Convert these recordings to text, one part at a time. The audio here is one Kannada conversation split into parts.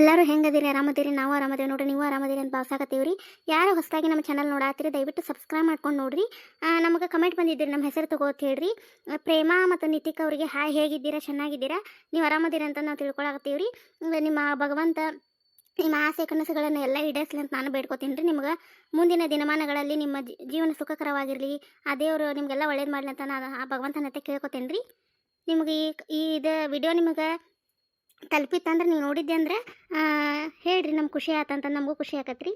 ಎಲ್ಲರೂ ಹೆಂಗದಿರಿ, ಆರಾಮದಿರಿ, ನಾವು ಆರಾಮದೇವಿ ನೋಡ್ರಿ, ನೀವು ಆರಾಮದಿರಿ ಅಂತ ಭಾವಿಸಾಕತ್ತೀವಿ ರೀ ಯಾರು ಹೊಸದಾಗಿ ನಮ್ಮ ಚಾನಲ್ ನೋಡಾತ್ತೀರಿ, ದಯವಿಟ್ಟು ಸಬ್ಸ್ಕ್ರೈಬ್ ಮಾಡ್ಕೊಂಡು ನೋಡ್ರಿ. ನಮಗೆ ಕಮೆಂಟ್ ಬಂದಿದ್ದೀರಿ ನಮ್ಮ ಹೆಸರು ತಗೋತ್ ಹೇಳ್ರಿ. ಪ್ರೇಮ ಮತ್ತು ನಿತಿಕ್ ಅವರಿಗೆ ಹಾಯ್ ಹೇಗಿದ್ದೀರಾ, ಚೆನ್ನಾಗಿದ್ದೀರಾ? ನೀವು ಆರಾಮದಿರಿ ಅಂತ ನಾವು ತಿಳ್ಕೊಳಕತ್ತೀವಿ ರೀ ನಿಮ್ಮ ಭಗವಂತ, ನಿಮ್ಮ ಆಸೆ, ಕನಸುಗಳನ್ನು ಎಲ್ಲ ಈಡೇರಿಸಲಿ ಅಂತ ನಾನು ಬೇಡ್ಕೊತೀನಿ ರೀ ನಿಮ್ಗೆ. ಮುಂದಿನ ದಿನಮಾನಗಳಲ್ಲಿ ನಿಮ್ಮ ಜೀವನ ಸುಖಕರವಾಗಿರಲಿ, ಆ ದೇವರು ನಿಮಗೆಲ್ಲ ಒಳ್ಳೇದು ಮಾಡಲಿ ಅಂತ ನಾನು ಆ ಭಗವಂತನತ್ತೆ ಕೇಳ್ಕೊತೀನಿ ರೀ ನಿಮಗೆ ಈ ಈ ಇದು ವಿಡಿಯೋ ನಿಮಗೆ ತಲುಪಿತ್ತಂದ್ರೆ ನೀವು ನೋಡಿದ್ದೆ ಅಂದ್ರೆ ಹೇಳ್ರಿ ನಮ್ಗೆ ಖುಷಿ ಆತಂತ, ನಮಗೂ ಖುಷಿ ಆಕತ್ರಿ.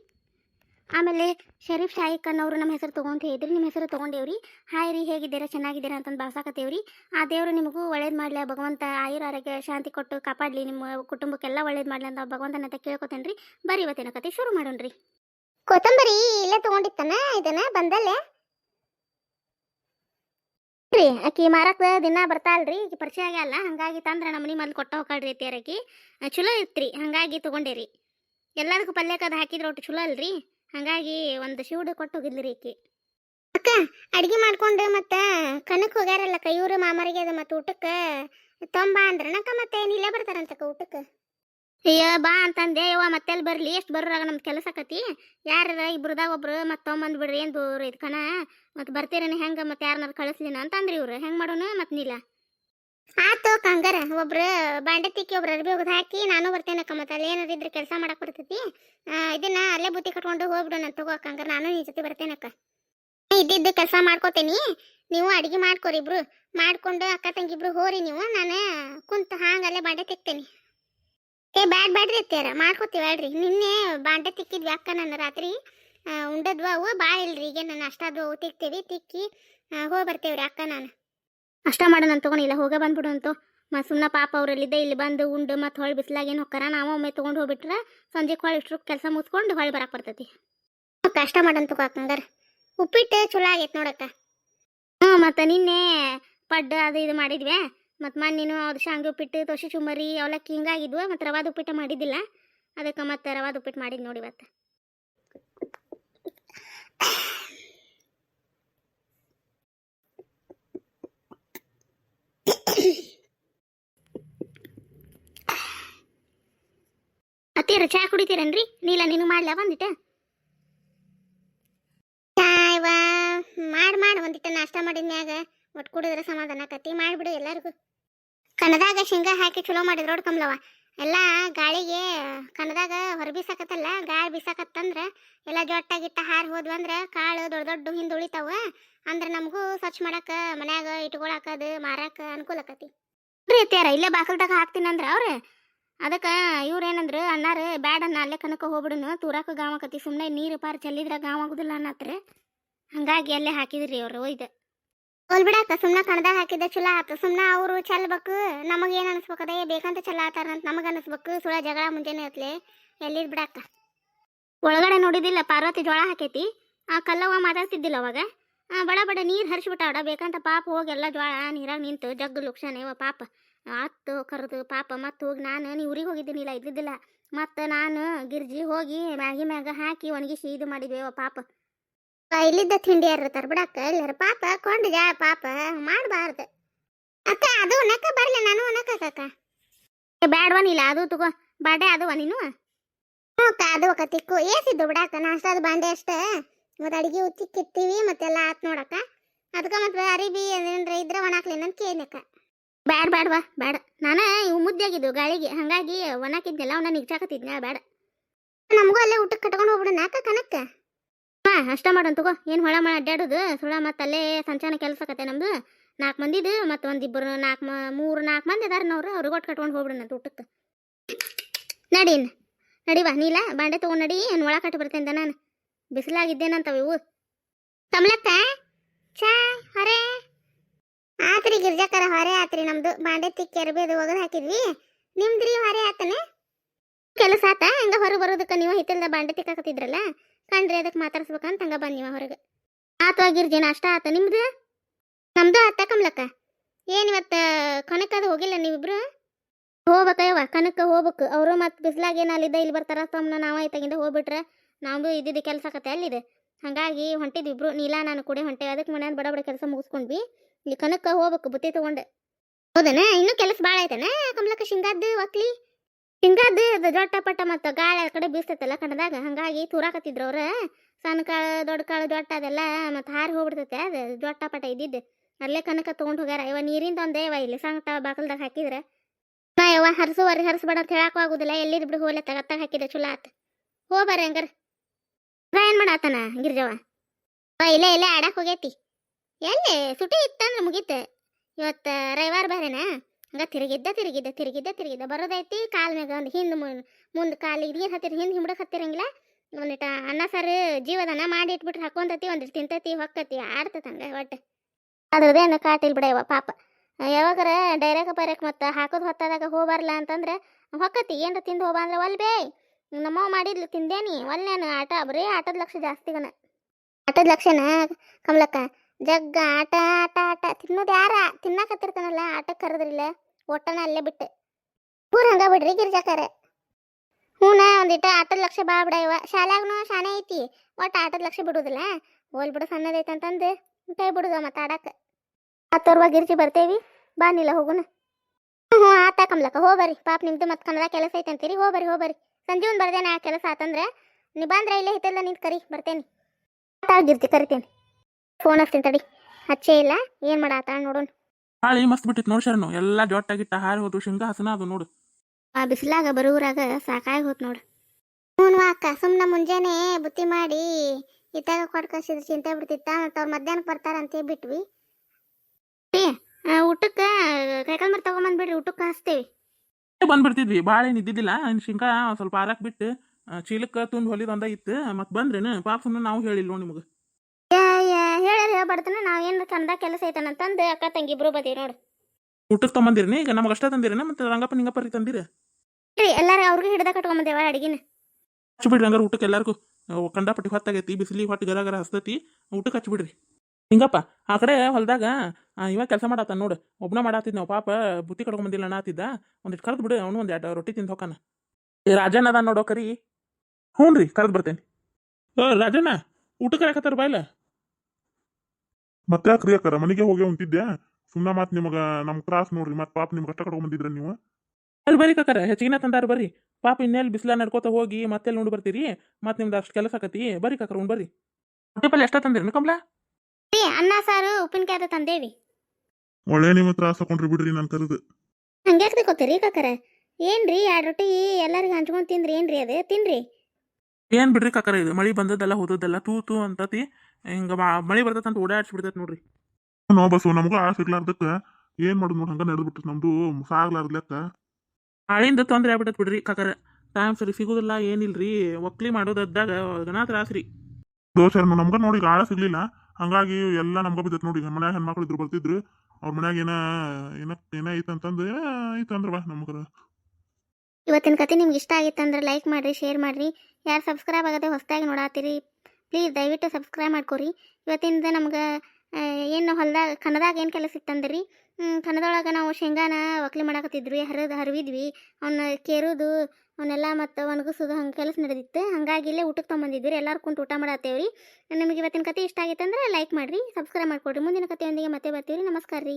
ಆಮೇಲೆ ಶರೀಫ್ ಶಾಯಿಕ್ ಅವರು ನಮ್ಮ ಹೆಸರು ತೊಗೊಂತ ಹೇಳಿದ್ರಿ ನಿಮ್ಮ ಹೆಸರು ತೊಗೊಂಡೇವ್ರಿ. ಹಾಯ್ ರೀ, ಹೇಗಿದ್ದೀರಾ, ಚೆನ್ನಾಗಿದ್ದೀರಾ ಅಂತಂದು ಭಾವಿಸಾಕತ್ತೇವ್ರಿ ಆ ದೇವರು ನಿಮಗೂ ಒಳ್ಳೇದು ಮಾಡಲಿ ಭಗವಂತ ಆಯುರ ಆರೋಗ್ಯ, ಶಾಂತಿ ಕೊಟ್ಟು ಕಾಪಾಡಲಿ, ನಿಮ್ಮ ಕುಟುಂಬಕ್ಕೆಲ್ಲ ಒಳ್ಳೇದು ಮಾಡಲಿ ಅಂತ ಭಗವಂತನ ಅಂತ ಕೇಳ್ಕೊತೇನೆ ರೀ ಬರೀ ಇವತ್ತಿನ ಕತೆ ಶುರು ಮಾಡೋಣ ರೀ ಕೊತ್ತಂಬರಿ ಇಲ್ಲೇ ತೊಗೊಂಡಿತ್ತನ, ಇದನ್ನ ಬಂದಲ್ಲೇ? ರೀ, ಆಕಿ ಮಾರಕ್ಕೆ ದಿನ ಬರ್ತಾಳ್ರಿ, ಈಕಿ ಪರಿಚಯ ಆಗಲ್ಲ ಹಂಗಾಗಿ ತಂದ್ರೆ ನಮ್ಮ ಮನೆ ಮಲ್ಲಿ ಕೊಟ್ಟ ಹೋಗ್ಕಳ್ರಿ ಅತ್ಯಾರಕಿ ಚಲೋ ಇತ್ರಿ, ಹಂಗಾಗಿ ತೊಗೊಂಡೇರಿ. ಎಲ್ಲದಕ್ಕೂ ಪಲ್ಯಕ್ಕೆ ಅದು ಹಾಕಿದ್ರೆ ಒಟ್ಟು ಚಲೋ ಅಲ್ರಿ, ಹಂಗಾಗಿ ಒಂದು ಶಿವಡು ಕೊಟ್ಟು ಹೋಗಿದ್ಲಿ ಈಕಿ. ಅಕ್ಕ, ಅಡ್ಗೆ ಮಾಡ್ಕೊಂಡು ಮತ್ತೆ ಕನಕ್ ಹೋಗ್ಯಾರಲ್ಲ ಕೈಯೂರು ಮಾಮರಿಗೆ ಅದು ಮತ್ತೆ ಊಟಕ್ಕೆ, ತೊಂಬ ಅಂದ್ರನಕ್ಕ ಮತ್ತೆ ಏನಿಲ್ಲೇ ಬರ್ತಾರಂತಕ್ಕ ಊಟಕ್ಕೆ? ಅಯ್ಯ, ಬಾ ಅಂತಂದೆ. ಯವ್ವ ಮತ್ತೆಲ್ಲಿ ಬರ್ಲಿ. ಎಷ್ಟು ಬರೋರಾಗ ನಮ್ದು ಕೆಲಸ ಆಕತಿ? ಯಾರ ಇಬ್ರದಾಗ ಒಬ್ರು ಮತ್ತೆ ಬಂದ್ ಬಿಡ್ರಿ. ಏನು ದೂರ ಇದು ಕಣ? ಮತ್ತೆ ಬರ್ತೀರೇನು ಹೆಂಗ? ಮತ್ತೆ ಯಾರನ್ನಾರು ಕಳಿಸ್ಲಿನ ಅಂತಂದ್ರಿ ಇವ್ರು. ಹೆಂಗ್ ಮಾಡೋಣ ಮತ್ತೆ ನೀಲ? ಆತು ಕಂಗರ, ಒಬ್ರು ಬಾಂಡೆ ತಿಕ್ಕಿ ಒಬ್ರು ಅರ್ಬಿ ಒಗ್ದು ಹಾಕಿ ನಾನು ಬರ್ತೇನಕ್ಕ ಮತ್ತೆ ಅಲ್ಲಿ ಏನಾದ್ರು ಇದ್ರೆ ಕೆಲಸ ಮಾಡಕ್ ಬರ್ತೈತಿ. ಇದನ್ನ ಅಲ್ಲೇ ಬುತ್ತಿ ಕಟ್ಕೊಂಡು ಹೋಗ್ಬಿಡೋಣ ತಗೋ ಕಂಗಾರ. ನಾನು ನಿನ್ನ ಜೊತೆ ಬರ್ತೇನೆ ಅಕ್ಕ ಇದ್ದಿದ್ದು ಕೆಲಸ ಮಾಡ್ಕೋತೇನಿ. ನೀವು ಅಡಿಗೆ ಮಾಡ್ಕೋರಿ ಇಬ್ರು. ಮಾಡ್ಕೊಂಡು ಅಕ್ಕ ತಂಗಿ ಇಬ್ರು ಹೋರಿ ನೀವು. ನಾನು ಕುಂತ ಹಾಂಗಲ್ಲೇ ಬಾಂಡೆ ತಿಕ್ತೇನಿ. ಏ, ಬ್ಯಾಡ್, ಬ್ಯಾಡ್ರಿ ಅತ್ಯಾರ ಮಾಡ್ಕೋತೀವಿ ಹೇಳ್ರಿ. ನಿನ್ನೆ ಬಾಂಡೆ ತಿಕ್ಕಿದ್ವಿ ಅಕ್ಕ ನನ್ನ ರಾತ್ರಿ. ಉಂಡದ್ವ ಅವು. ಭಾಳ ಇಲ್ರಿ, ಈಗ ನಾನು ಅಷ್ಟಾದ್ವು ಅವು ತಿಕ್ತೀವಿ. ತಿಕ್ಕಿ ಹೋಗಿ ಬರ್ತೇವ್ರಿ ಅಕ್ಕ ನಾನು. ಅಷ್ಟ ಮಾಡೋಣ ನಾನು ತಗೊಂಡಿಲ್ಲ ಹೋಗ ಬಂದ್ಬಿಡು ಅಂತ. ಮತ್ತು ಸುಮ್ಮನೆ ಪಾಪ ಅವರಲ್ಲಿದ್ದೆ. ಇಲ್ಲಿ ಬಂದು ಉಂಡು ಮತ್ತು ಹೊಳೆ ಬಿಸ್ಲಾಗ ಏನು ಹೊಕ್ಕಾರ, ನಾವು ಒಮ್ಮೆ ತೊಗೊಂಡು ಹೋಗ್ಬಿಟ್ರೆ ಸಂಜೆ ಹೊಳೆ ಇಷ್ಟ್ರು ಕೆಲಸ ಮುಗಿಸ್ಕೊಂಡು ಹೊಳೆ ಬರಕ್ಕೆ ಬರ್ತೈತಿ. ಕಷ್ಟ ಮಾಡೋಣ ತಗೊತನರ ಉಪ್ಪಿಟ್ಟು ಚಲೋ ಆಗೈತೆ ನೋಡಕ್ಕ ಹ್ಞೂ ಮತ್ತು ನಿನ್ನೆ ಪಡ್ಡು ಅದು ಇದು ಮಾಡಿದ್ವಿ. ಮತ್ತು ನೀನು ಅದು ಶಾಂಗಿ ಉಪ್ಪಿಟ್ಟು ದೋಸೆ ಚುಮರಿ, ಅವಲಕ್ಕಿ ಹಿಂಗಾಗಿದ್ವು ಮತ್ತು ರವಾದ ಉಪ್ಪಿಟ್ಟು ಮಾಡಿದ್ದಿಲ್ಲ. ಅದಕ್ಕೆ ಮತ್ತೆ ರವಾದ ಉಪ್ಪಿಟ್ಟು ಮಾಡಿದ್ದು ನೋಡಿ ಇವತ್ತು. ಅತ್ತೀರ ಚಾ ಕುಡಿತೀರೇನ್ರಿ? ನೀಲ, ನೀನು ಮಾಡ್ಲಾ ಬಂದಿಟ್ಟ ವಾ, ಮಾಡಿ ಮಾಡಿ ಒಂದಿಟ್ಟ ನಾಷ್ಟ ಮಾಡಿದ್ಮ್ಯಾಗ. ಒಟ್ಟು ಕುಡಿದ್ರೆ ಸಮಾಧಾನ ಕತ್ತಿ ಮಾಡಿಬಿಡು ಎಲ್ಲರಿಗೂ. ಕಣದಾಗ ಶೇಂಗಾ ಹಾಕಿ ಚಲೋ ಮಾಡಿದ್ರು ನೋಡ್ ಕಮ್ಲವ ಎಲ್ಲ ಗಾಳಿಗೆ ಕಣದಾಗ ಹೊರ ಬೀಸಾಕತ್ತಲ್ಲ, ಗಾಳಿ ಬೀಸಾಕತ್ತಂದ್ರ ಎಲ್ಲ ಜೊಟ್ಟ ಗಿಟ್ಟ ಹಾರಿ ಹೋದ್ವಂದ್ರ ಕಾಳು ದೊಡ್ಡ ದೊಡ್ಡ ಹಿಂದೆ ಉಳಿತಾವ. ಅಂದ್ರ ನಮಗೂ ಸ್ವಚ್ಛ ಮಾಡಾಕ, ಮನ್ಯಾಗ ಇಟ್ಕೊಳಕ ಅದು ಮಾರಾಕ ಅನುಕೂಲ ಆಕತಿ. ರೀ ಅತ್ಯಾರ ಇಲ್ಲೇ ಬಾಕಲ್ದಾಗ ಹಾಕ್ತೀನಂದ್ರ ಅವ್ರ. ಅದಕ್ಕೆ ಇವ್ರು ಏನಂದ್ರು, ಅಣ್ಣಾರ, ಬ್ಯಾಡ ಅನ್ನ ಅಲ್ಲೇ ಕನಕ ಹೋಗ್ಬಿಡುನು. ತೂರಾಕ ಗಾವಾಕತಿ ಸುಮ್ಮನೆ ನೀರು ಪಾರು ಚೆಲ್ಲಿದ್ರ ಗಾವ ಆಗುದಿಲ್ಲ ಅನ್ನತ್ರ. ಹಂಗಾಗಿ ಅಲ್ಲೇ ಹಾಕಿದ್ರಿ ಅವರು ಒಯ್ದ. ಹೋಲ್ಬಿಡಾಕ ಸುಮ್ಮನೆ ಕಣದಾಗ ಹಾಕಿದ್ದ ಚಲೋ ಆತು. ಸುಮ್ಮನೆ ಅವರು ಚಲ್ಬೇಕು ನಮಗೆ ಏನು ಅನ್ಸ್ಬೇಕದ ಬೇಕಂತ ಚಲೋ ಆತಾರ ಅಂತ ನಮಗೆ ಅನಿಸ್ಬೇಕು. ಸುಳ ಜಗಳ ಮುಂಜಾನೆ ಹೊತ್ಲೆ ಎಲ್ಲಿದ್ ಬಿಡಾಕ. ಒಳಗಡೆ ನೋಡಿದಿಲ್ಲ ಪಾರ್ವತಿ ಜೋಳ ಹಾಕೈತಿ. ಆ ಕಲ್ಲವ್ವ ಮಾತಾಡ್ತಿದ್ದಿಲ್ಲ ಅವಾಗ. ಆ, ಬಡ ಬಡ ನೀರು ಹರಿಸ್ಬಿಟ್ಟಾಡ ಬೇಕಂತ ಪಾಪ ಹೋಗೆಲ್ಲ ಜೋಳ ನೀರಾಗ ನಿಂತು ಜಗ್ಗು ಲುಕ್ಷಣ ಇವ ಪಾಪ. ಆತು ಕರೆದು ಪಾಪ ಮತ್ತೆ ಹೋಗಿ ನಾನು ನೀ ಊರಿಗೆ ಹೋಗಿದ್ದೀನಿಲ್ಲ ಇದ್ದಿದ್ದಿಲ್ಲ. ಮತ್ತು ನಾನು ಗಿರ್ಜಿ ಹೋಗಿ ಮ್ಯಾಗಿ ಮ್ಯಾಗ ಹಾಕಿ ಒಣಗಿಸಿ ಇದು ಮಾಡಿದ್ವಿ ಅವ ಪಾಪ. ಇಲ್ಲಿದ್ದ ತಿಂಡಿ ಯಾರು ತರ್ಬಿಡಕ್ಕ ಎಲ್ಲಾರ ಪಾಪ ಕೊಂಡ್ಗ ಪಾಪ, ಮಾಡಬಾರ್ದು. ಅಕ್ಕ, ಅದು ಉಣ್ಣಕ್ಕ ಬರಲಿ, ನಾನು ಉಣ್ಣಕ್ಕ ಬ್ಯಾಡ್ವನಿಲ್ಲ ಅದು ತಗೋ. ಬಾಡೆ ಅದು ನೀನು? ಹ್ಞೂ ಅಕ್ಕ ಅದು ಅಕ್ಕ, ತಿಕ್ಕು. ಏಸಿದ್ದು ಬಿಡಕ್ಕ, ನಾಷ್ಟ ಅದು ಬಾಂಡೆ ಅಷ್ಟೇ. ಮತ್ತೆ ಅಡಿಗೆ ಉಚ್ಚಿಕ್ಕಿರ್ತೀವಿ ಮತ್ತೆಲ್ಲ ಆತ್ ನೋಡಕ್ಕ. ಅದಕ್ಕೆ ಮತ್ತೆ ಅರಿಬಿ ಏನೇನ್ರ ಇದ್ರೆ ಒಣಾಕ್ಲಿ ಅಂತ ಕೇಳಿನಕ್ಕ ಬ್ಯಾಡ, ಬ್ಯಾಡ್ವಾ, ಬ್ಯಾಡ. ನಾನ ಇವು ಮುದ್ದೆಗಿದ್ದು ಗಾಳಿಗೆ, ಹಂಗಾಗಿ ಒಣಕಿದ್ನೆಲ್ಲ ಅವನ ನಿಗ್ಸಾಕತ್ತಿದ್ನ ಬ್ಯಾಡ. ನಮಗೂ ಅಲ್ಲೇ ಊಟಕ್ಕೆ ಕಟ್ಕೊಂಡು ಹೋಗ್ಬಿಡೋಣ ಅಕ್ಕ ಕನಕ್ಕ ಅಷ್ಟ ಮಾಡೋಣ ತಗೋ. ಏನು ಹೊಳ ಮಾಡಿ ಅಡ್ಡಾಡೋದು ಸುಳ ಮತ್ತೆ ಅಲ್ಲೇ ಸಂಚಾನ ಕೆಲಸ ಕತೆ ನಮ್ದು. ನಾಲ್ಕು ಮಂದಿದು ಮತ್ತು ಒಂದಿಬ್ಬರು ನಾಲ್ಕು ಮೂರು ನಾಲ್ಕು ಮಂದಿ ಅದಾರ ನೋಡ್ರಿ, ಅವ್ರಿಗೆ ಒಟ್ಟು ಕಟ್ಕೊಂಡು ಹೋಗ್ಬಿಡೋಣ ಊಟಕ್ಕೆ ನಡೀನ್ ನಡಿವಾ ನೀಲ, ಬಾಂಡೆ ತಗೊಂಡು ನಡಿ, ಏನು ಒಳ ಕಟ್ಟಿ ಬರ್ತೇನೆ ನಾನು. ಬಿಸಿಲಾಗಿದ್ದೇನಂತವ ಇವು. ಕಮಲಕ್ಕ ಚಾ, ಹೊರೆ. ಆತ್ರಿ ಗಿರ್ಜಾಕರ ಹೊರೆ ಆತ್ರಿ ನಮ್ದು. ಬಾಂಡೆ ತಿಕ್ಕಿ ಅರ್ಬೇದು ಒಗದು ಹಾಕಿದ್ವಿ. ನಿಮ್ದ್ರಿ ಹೊರೆ ಆತನೆ? ಕೆಲಸ ಆತ? ಹಂಗ ಹೊರ ಬರೋದಕ್ಕೆ ನೀವು ಹಿತ್ತಲ್ದ ಬಾಂಡೆ ತಿಕ್ಕಾಕತ್ತಿದ್ರಲ್ಲ? ಕಂಡ್ರಿ ಅದಕ್ಕೆ ಮಾತಾಡ್ಸ್ಬೇಕಂತ ಹಂಗ ಬಂದಿವ ಹೊರಗೆ ಆತ ಗಿರ್ಜಿ ಅಷ್ಟ ಆತ. ನಿಮ್ದು? ನಮ್ದು ಆತ ಕಮ್ಲಕ್ಕ. ಏನ್ ಇವತ್ತ ಕನಕದ ಹೋಗಿಲ್ಲ ನೀವಿಬ್ರು? ಹೋಗ್ಬೇಕಯ್ಯವ ಕನಕ ಹೋಗ್ಬೇಕು. ಅವರು ಮತ್ತೆ ಬಿಸ್ಲಾಗ ಏನು ಅಲ್ಲಿದ್ದ, ಇಲ್ಲಿ ಬರ್ತಾರ ತಮ್ಮನ ನಾವ ಆಯ್ತಾಗಿಂದ ಹೋಗ್ಬಿಟ್ರೆ ನಾವು ಇದ್ದಿದ್ದು ಕೆಲಸ ಆಕತ್ತೆ ಅಲ್ಲಿದೆ. ಹಂಗಾಗಿ ಹೊಂಟಿದ್ವಿ ಇಬ್ರು. ನೀಲಾ, ನಾನು ಕೂಡ ಹೊಂಟೆ ಅದಕ್ಕೆ ಮನೆ ಬಡ ಬಡ ಕೆಲಸ ಮುಗಿಸ್ಕೊಂಡ್ವಿ. ಇಲ್ಲಿ ಕನಕ ಹೋಗ್ಬೇಕು, ಬುತ್ತಿ ತಗೊಂಡೆ. ಹೌದನ? ಇನ್ನೂ ಕೆಲಸ ಭಾಳ ಐತನ ಕಮಲಕ್ಕ, ಶಿಂಗಾದ್ದು, ಒಕ್ಲಿ? ಹಿಂಗಾದ ದೊಡ್ಡ ಪಟ್ಟ ಮತ್ತು ಗಾಳಿ ಆ ಕಡೆ ಬೀಸ್ತೈತಲ್ಲ ಕಣದಾಗ, ಹಂಗಾಗಿ ತೂರಾಕತ್ತಿದ್ರು ಅವ್ರ. ಸಣ್ಣ ಕಾಳು, ದೊಡ್ಡ ಕಾಳು ಜೊಟ್ಟ ಅದೆಲ್ಲ ಮತ್ತು ಹಾರಿ ಹೋಗ್ಬಿಡ್ತೈತೆ, ಅದು ಜೊಟ್ಟ ಪಟ್ಟ ಇದ್ದಿದ್ದು. ಅಲ್ಲೇ ಕನಕ ತೊಗೊಂಡು ಹೋಗ್ಯಾರ. ಇವ ನೀರಿಂದ ಒಂದೇ ಇವ ಇಲ್ಲಿ ಸಂಕಟ ಬಾಕಲ್ದಾಗ ಹಾಕಿದ್ರೆ. ನಾ ಯವ್ವ ಹರಿಸುವರಿ ಹರಿಸ್ಬೇಡ ಅಂತ ಹೇಳಕ್ಕೂ ಆಗುದಿಲ್ಲ, ಎಲ್ಲಿದ್ ಬಿಡು ಹೋಗ್ಲೆ ತಗತ್ತಾಗ ಹಾಕಿದ್ರೆ ಚಲೋ ಆತ. ಹೋ ಬರ್ರಿ ಹಂಗಾರ. ಏನ್ ಮಾಡಾತನ ಇಲ್ಲೇ ಇಲ್ಲೇ ಆಡಕ್ ಹೋಗೈತಿ. ಎಲ್ಲಿ ಸುಟಿ ಇತ್ತಂದ್ರೆ ಮುಗೀತು. ಇವತ್ತು ರವಿವಾರ ಬೇರೆನಾ? ಹಂಗ ತಿರುಗಿದ್ದ ತಿರುಗಿದ್ದ ತಿರುಗಿದ್ದ ತಿರುಗಿದ್ದ. ಬರೋದೈತಿ ಕಾಲ್ ಮ್ಯಾಗ ಒಂದು ಹಿಂದೆ ಮುಂದೆ ಕಾಲು ನೀರು ಹತ್ತಿರ, ಹಿಂದೆ ಹಿಂಬಡಕ್ ಹತ್ತಿರಂಗಿಲ್ಲ. ಒಂದಿಟ ಅನ್ನ ಸಾರು ಜೀವದನ ಮಾಡಿ ಇಟ್ಬಿಟ್ರೆ ಹಾಕೊಂತತಿ ಒಂದಿಟ್ಟು ತಿಂತತಿ, ಹೊಕ್ಕತಿ, ಆಡ್ತತಿ ಹಂಗೆ ಒಟ್ಟು. ಅದ್ರದ್ದೇನು ಕಾಟಿಲ್ ಬಿಡವ ಪಾಪ. ಯಾವಾಗಾರ ಡೈರೆಕ್ ಬರಕ್ ಮತ್ತು ಹಾಕೋದು ಹೊತ್ತದಾಗ ಹೋಗ್ಬಾರಲ್ಲ ಅಂತಂದ್ರೆ ಹೊಕ್ಕತಿ ಏನು ತಿಂದು ಹೋಗ ಅಂದ್ರೆ ಒಲ್ ಬೇ. ನಮ್ಮವ್ವ ಮಾಡಿದ್ಲು ತಿಂದೇನಿ ಒಲ್ಲೇನು ಆಟ, ಬರೀ ಆಟದ ಲಕ್ಷ ಜಾಸ್ತಿ ಜಾಸ್ತಿಗನ ಆಟದ ಲಕ್ಷನ ಕಮಲಕ್ಕ. ಜಗ್ಗ ಆಟ ಆಟ ಆಟ. ತಿನ್ನೋದು ಯಾರ? ತಿನ್ನಕತ್ತಿರ್ತಾನಲ್ಲ ಆಟಕ್ಕೆ ಕರೆದ್ರಿಲ್ಲ ಒಟ್ಟನ ಅಲ್ಲೇ ಬಿಟ್ಟೆ. ಪೂರ ಹಂಗ ಬಿಡ್ರಿ ಗಿರ್ಜಾಕರ ಹೂನ ಒಂದಿಟ ಆಟದ ಲಕ್ಷ ಬಾ ಬಿಡ ಇವ ಶಾಲ್ಯಾಗನು ಶಾನೆ ಐತಿ. ಒಟ್ಟು ಆಟದ ಲಕ್ಷ ಬಿಡುದಿಲ್ಲ. ಹೋಲ್ ಬಿಡು ಸಣ್ಣದೈತೆ ಅಂತಂದು ಕೈ ಬಿಡುದ ಮತ್ತೆ ಆಡಕ್ಕೆ ಹತ್ತೋರ್ವ ಗಿರ್ಜಿ ಬರ್ತೇವಿ. ಬಾ ನಿಲ್ಲ ಹೋಗುನ. ಹ್ಞೂ ಆತ ಕಮ್ಲಕ್ಕ ಹೋಗ್ಬರಿ ಪಾಪ ನಿಮ್ದು ಮತ್ತೆ ಕನ್ನಡ ಕೆಲಸ ಐತೆ ಅಂತೀರಿ. ಹೋಗ್ಬರಿ ಸಂಜೆ ಒಂದು ಬರ್ದೇನೆ ಆ ಕೆಲಸ ಆತಂದ್ರೆ ನೀ ಬಂದ್ರೆ ಇಲ್ಲೇ ಹಿತ್ತಲ್ಲ ನಿಂತು ಕರಿ, ಬರ್ತೇನೆ. ಆತ ಗಿರ್ಜಿ ಕರಿತೇನೆ. ಫೋನ್ ಹಚ್ತೀನಿ ತಡಿ. ಹಚ್ಚೇ ಇಲ್ಲ. ಏನು ಮಾಡಾತ ನೋಡೋಣ. ಹಾಳಿ ಮಸ್ತ್ ಬಿಟ್ಟಿತ್ತು ನೋಡಿ ಶರಣು. ಎಲ್ಲ ಜೊಟ್ಟ ಗಿಟ್ಟ ಹಾರಿ ಹೋದ್ರು. ಶೇಂಗಾ ಹಸನ ಅದು ನೋಡು. ಆ ಬಿಸಿಲಾಗ ಬರುವರಾಗ ಸಾಕಾಗಿ ಹೋತ್ ನೋಡು. ಹ್ಞೂ ಅಕ್ಕ ಸುಮ್ಮನೆ ಮುಂಜಾನೆ ಬುತ್ತಿ ಮಾಡಿ ಇತ್ತಾಗ ಕೊಟ್ಟು ಕಳ್ಸಿದ್ರೆ ಚಿಂತೆ ಬಿಡ್ತಿತ್ತ ಮತ್ತು ಅವ್ರು ಮಧ್ಯಾಹ್ನಕ್ಕೆ ಬರ್ತಾರಂತೆ ಬಿಟ್ವಿ ಏ ಊಟಕ್ಕೆ ಕೈಕಾಲು ಮರ ತೊಗೊಂಬಂದ್ಬಿಡ್ರಿ ಊಟಕ್ಕೆ ಹಚ್ತೇವಿ. ಬಂದ್ಬಿಡ್ತಿದ್ವಿ. ಭಾಳ ಏನು ಇದ್ದಿದ್ದಿಲ್ಲ ಶೇಂಗಾ ಸ್ವಲ್ಪ ಆರಾಕ್ ಬಿಟ್ಟು ಚೀಲಕ್ಕ ತುಂಬ ಹೊಲಿದ ಒಂದ ಇತ್ತು. ಮತ್ತೆ ಬಂದ್ರೇನು? ಪಾಪ ಸುಮ್ಮನೆ ನಾವು ಹೇಳಿಲ್ಲ ನೋಡಿ ನಿಮಗೆ. ಹೇಳ್ಬಾರ್ದನ ನಾವೇನು ಚಂದ ಕೆಲಸ ಐತನಂತಂದು ಅಕ್ಕ ತಂಗಿ ಇಬ್ರು ಬದೀವಿ ನೋಡು. ಊಟಕ್ಕೆ ತೊಗೊಂಬಂದಿರನಿ ಈಗ ನಮಗೆ ಅಷ್ಟೇ ತಂದಿರೇನ? ಮತ್ತೆ ರಂಗಪ್ಪ ನಿಂಗಪ್ಪ ರೀ ತಂದಿರ? ರೀ ಎಲ್ಲಾರು ಅವ್ರಿಗೆ ಹಿಡ್ದ ಕಟ್ಕೊಂಬಂದೇವ ಅಡಿಗೆನ. ಹಚ್ಚಿ ಬಿಡ್ರಿ ಹಂಗಾರೆ ಊಟಕ್ಕೆ ಎಲ್ಲರಿಗೂ. ಕಂಡಪಟ್ಟಿ ಹೊತ್ತಾಗೈತಿ ಬಿಸಿಲಿ ಹೊಟ್ಟೆ ಗರ ಗರ ಹಸ್ತೈತಿ ಊಟಕ್ಕೆ ಹಚ್ಚಿಬಿಡ್ರಿ ಹಿಂಗಪ್ಪ ಆ ಕಡೆ ಹೊಲ್ದಾಗ ಇವಾಗ ಕೆಲಸ ಮಾಡತ್ತ ನೋಡು. ಒಬ್ಬನ ಮಾಡತ್ತಿದ್ ನಾವು ಪಾಪ ಬುತ್ತಿ ಕಟ್ಕೊಂಬಂದಿಲ್ಲ ಅನ್ನತ್ತಿದ್ದ ಒಂದಿಟ್ಟು ಕರೆದು ಬಿಡು ಅವನು ಒಂದು ಎರಡು ರೊಟ್ಟಿ ತಿಂದು ಹೋಕಾನ ಏ ರಾಜಣ್ಣ ಅದ ನೋಡೋ ಕರಿ. ಹ್ಞೂ ರೀ ಕರೆದು ಬರ್ತೇನೆ. ಓ ರಾಜಣ್ಣ ಊಟಕ್ಕೆ ಕರೆಕತ್ತಾರ ಬಾಯ್ಲ? ಮತ್ತೆ ಯಾಕ್ರಿ ಅಕ್ಕಾರ ಮನೆಗೆ ಹೋಗಿ ಹೊಂಟಿದ್ದೆ ಸುಮ್ಮನೆ ಮಾತ್ ನಿಮಗ ನಮ್ ತ್ರಾಸ್ ನೋಡ್ರಿ ಮತ್ ಪಾಪ ನಿಮ್ಗೆ ಕಷ್ಟ ಕಟ್ಕೊಂಡ್ ಬಂದಿದ್ರ ನೀವು. ಅಲ್ಲಿ ಬರ್ರಿ ಕಕ್ಕಾರ ಹೆಚ್ಚಿಗೆ ತಂದಾರ ಬರ್ರಿ. ಪಾಪ ಇನ್ನೆಲ್ಲಿ ಬಿಸಿಲ ನಡ್ಕೋತ ಹೋಗಿ ಮತ್ತೆ ನೋಡಿ ಬರ್ತೀರಿ ಮತ್ ನಿಮ್ದು ಅಷ್ಟು ಕೆಲಸ ಆಕತಿ. ಬರ್ರಿ ಕಕ್ಕಾರ ಉಂಡ್ ಬರ್ರಿ. ಹೊಟ್ಟೆ ಪಲ್ಯ ಎಷ್ಟ ತಂದಿರಿ ಕಮ್ಲಾ ರೀ ಅನ್ನ ಸಾರು ಉಪ್ಪಿನಕಾಯಿ ತಂದೇವಿ. ಒಳ್ಳೆ ನಿಮ್ಮ ತ್ರಾಸ ಹಾಕೊಂಡ್ರಿ ಬಿಡ್ರಿ ನಾನು ಕರೆದು. ಹಂಗೆ ಕೊತ್ತೀರಿ ಕಾಕರ? ಏನ್ರಿ ಎರಡು ರೊಟ್ಟಿ ಎಲ್ಲರಿಗೂ ಹಂಚ್ಕೊಂಡ್ ತಿಂದ್ರಿ ಏನ್ರಿ ಅದು? ತಿನ್ರಿ. ಏನ್ ಬಿಡ್ರಿ ಕಕ್ಕಾರ ಇದು? ಮಳಿ ಬಂದದ್ದೆಲ್ಲ ಹೋದದ್ದೆಲ್ಲ ತೂ ತೂ ಅಂತತಿ. ಹಿಂಗ ಬಾ- ಮಳಿ ಬರ್ತೈತೆ ಅಂತ ಓಡಾಡ್ಸಿ ಬಿಡ್ತೈತೆ ನೋಡ್ರಿ. ನೋ ಬಸ್ಸು ನಮಗೂ ಆಳ ಸಿಗ್ಲಾರ್ದಕ್ಕ ಏನ್ ಮಾಡುದು ನೋಡಿ ಹಂಗ ನಡೆದು ಬಿಟ್ಟು ನಮ್ದು ಸಾಗ್ಲಾರ್ದಕ್ಕ ಹಾಳಿಂದ ಆಳಿಂದ ತೊಂದ್ರೆ ಆಗ್ಬಿಟ್ಟತ್ ಬಿಡ್ರಿ ಕಾಕರ. ಟೈಮ್ ಸರಿ ಸಿಗುದಿಲ್ಲ ಏನಿಲ್ರಿ ಒಕ್ಲಿ ಮಾಡೋದದ್ದಾಗ ಗಣ ತ್ರಾಸ್ರಿ ದೋಷ ನಮ್ಗ ನೋಡಿ ಈಗ ಆಳ ಸಿಗ್ಲಿಲ್ಲ. ಹಂಗಾಗಿ ಎಲ್ಲ ನಮ್ಗ ಬಿದ್ದ ನೋಡಿ ಮನ್ಯಾಗ ಹೆಣ್ಮಕ್ಳು ಇದ್ರು ಬರ್ತಿದ್ರು. ಅವ್ರ ಮನ್ಯಾಗ ಏನ ಏನ ಏನ ಐತಂತಂದು ಏನ ಐತಂದ್ರ ಬಾ ನಮ್ಗ. ಇವತ್ತಿನ ಕತೆ ನಿಮ್ಗೆ ಇಷ್ಟ ಆಗಿತ್ತಂದ್ರೆ ಲೈಕ್ ಮಾಡಿರಿ ಶೇರ್ ಮಾಡಿರಿ. ಯಾರು ಸಬ್ಸ್ಕ್ರೈಬ್ ಆಗದೆ ಹೊಸದಾಗಿ ನೋಡಾತೀರಿ ಪ್ಲೀಸ್ ದಯವಿಟ್ಟು ಸಬ್ಸ್ಕ್ರೈಬ್ ಮಾಡ್ಕೊರಿ. ಇವತ್ತಿಂದ ನಮ್ಗೆ ಏನು ಹೊಲ್ದಾಗ ಕನ್ನದಾಗ ಏನು ಕೆಲಸ ಇತ್ತಂದ್ರಿ ಕನ್ನದೊಳಗೆ ನಾವು ಶೇಂಗಾನ ಒಕ್ಲಿ ಮಾಡಾಕತ್ತಿದ್ವಿ, ಹರಿದು, ಹರಿವಿದ್ವಿ. ಅವನ್ನ ಕೇರೋದು ಅವನ್ನೆಲ್ಲ ಮತ್ತು ಒಣಗಿಸೋದು ಹಂಗೆ ಕೆಲಸ ನಡೆದಿತ್ತು. ಹಾಗಾಗಿ ಇಲ್ಲೇ ಊಟಕ್ಕೆ ತೊಗೊಂಬಂದಿದ್ವಿ. ಎಲ್ಲರೂ ಕುಂತು ಊಟ ಮಾಡತ್ತೇವ್ರಿ. ನಿಮಗೆ ಇವತ್ತಿನ ಕತೆ ಇಷ್ಟ ಆಗಿತ್ತಂದ್ರೆ ಲೈಕ್ ಮಾಡಿರಿ ಸಬ್ಸ್ಕ್ರೈಬ್ ಮಾಡ್ಕೊಡ್ರಿ. ಮುಂದಿನ ಕಥೆಯೊಂದಿಗೆ ಮತ್ತೆ ಬರ್ತೀವಿ ನಮಸ್ಕಾರ ರೀ